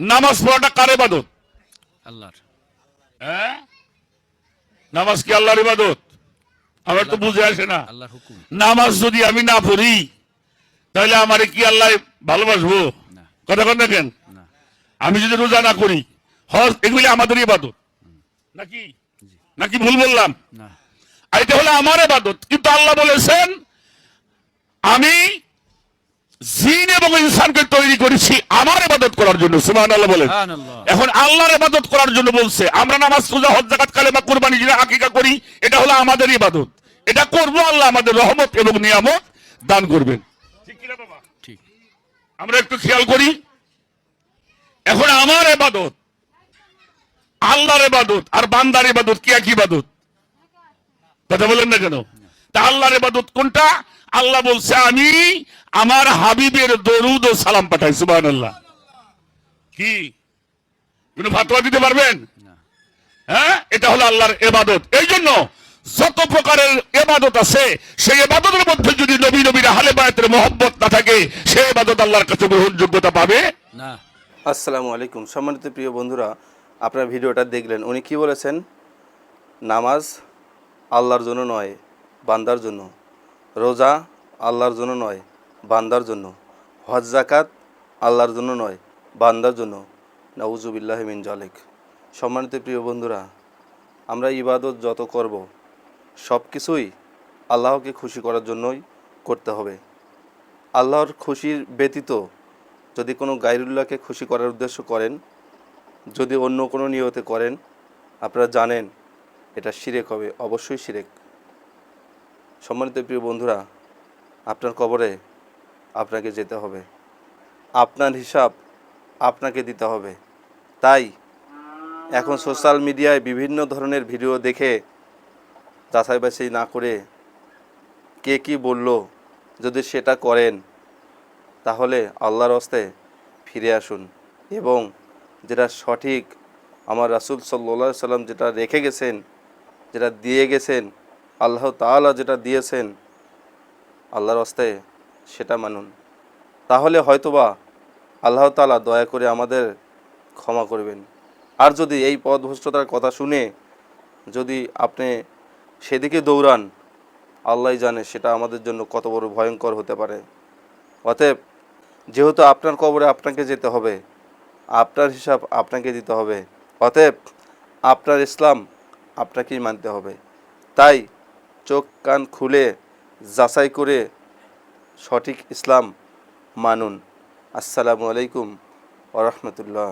নামাজ পড়াটা কার ইবাদত? আল্লাহর। হ্যাঁ? নামাজ কি আল্লাহর ইবাদত? আমার তো বুঝে আসে না। আল্লাহর হুকুম। নামাজ যদি আমি না পড়ি তাহলে আমারে কি আল্লাহ ভালোবাসবো? কথা কথা দেখেন আমি যদি রোজা না করি হজ এগুলি আমাদের ইবাদত। নাকি? নাকি ভুল বললাম? না। আর এটা হলো আমার ইবাদত। কিন্তু আল্লাহ বলেছেন আমি জিন এবং ইনসানকে তৈরি করেছি আমার ইবাদত করার জন্য সুবহান আল্লাহ বলেন। সুবহানাল্লাহ। এখন আল্লাহর ইবাদত করার জন্য বলছে আমরা নামাজ রোজা হজ জাকাত কালেমা কুরবানি যেটা আকিকা করি এটা হলো আমাদের ইবাদত। এটা করব আল্লাহ আমাদের রহমত এবং নিয়ামত দান করবেন। ঠিক কিনা বাবা? ঠিক। আমরা একটু খেয়াল করি এখন আমার এবাদত আল্লাহর এবাদত আর বান্দার এবাদত কি এক ইবাদত? কথা বলেন না কেন? তা আল্লাহর এবাদত কোনটা? আল্লাহ বলছে আমি আমার হাবিবের দরুদ ও সালাম পাঠাই সুবাহ আল্লাহ কি? কোনো ফাতোয়া দিতে পারবেন? হ্যাঁ? এটা হলো আল্লাহর এবাদত এই জন্য যত প্রকারের এবাদত আছে সেই এবাদতের মধ্যে যদি নবী নবীর হালে বায়াতের মহব্বত না থাকে সেই এবাদত আল্লাহর কাছে গ্রহণযোগ্যতা পাবে? না। আসসালামু আলাইকুম। সম্মানিত প্রিয় বন্ধুরা আপনার ভিডিওটা দেখলেন। উনি কি বলেছেন? নামাজ আল্লাহর জন্য নয় বান্দার জন্য। রোজা আল্লাহর জন্য নয়, বান্দার জন্য। হজ জাকাত আল্লাহর জন্য নয়, বান্দার জন্য। নাউজুবিল্লাহ মিন জালেক সম্মানিত প্রিয় বন্ধুরা, আমরা ইবাদত যত করব সব কিছুই আল্লাহকে খুশি করার জন্যই করতে হবে। আল্লাহর খুশির ব্যতীত যদি কোনো গাইরুল্লাহকে খুশি করার উদ্দেশ্য করেন, যদি অন্য কোনো নিয়তে করেন, আপনারা জানেন এটা শিরেক হবে, অবশ্যই শিরেক। সম্মানিত প্রিয় বন্ধুরা, আপনার কবরে আপনাকে যেতে হবে। আপনার হিসাব আপনাকে দিতে হবে। তাই এখন সোশ্যাল মিডিয়ায় বিভিন্ন ধরনের ভিডিও দেখে যাচাই বাছাই না করে কে কি বলল, যদি সেটা করেন, তাহলে আল্লাহর হস্তে ফিরে আসুন এবং যেটা সঠিক, আমার রাসুল সাল্লা সাল্লাম যেটা রেখে গেছেন, যেটা দিয়ে গেছেন আল্লাহ তাআলা যেটা দিয়েছেন আল্লাহর হস্তে, সেটা মানুন। তাহলে হয়তোবা আল্লাহ তাআলা দয়া করে আমাদের ক্ষমা করবেন। আর যদি এই পদভ্রষ্টতার কথা শুনে যদি আপনি সেদিকে দৌড়ান, আল্লাহ জানে সেটা আমাদের জন্য কত বড় ভয়ঙ্কর হতে পারে। অতএব যেহেতু আপনার কবরে আপনাকে যেতে হবে, আপনার হিসাব আপনাকে দিতে হবে। অতএব আপনার ইসলাম আপনাকেই মানতে হবে। তাই চোখ কান খুলে যাচাই করে সঠিক ইসলাম মানুন। আসসালামু আলাইকুম ওরহমতুল্লাহ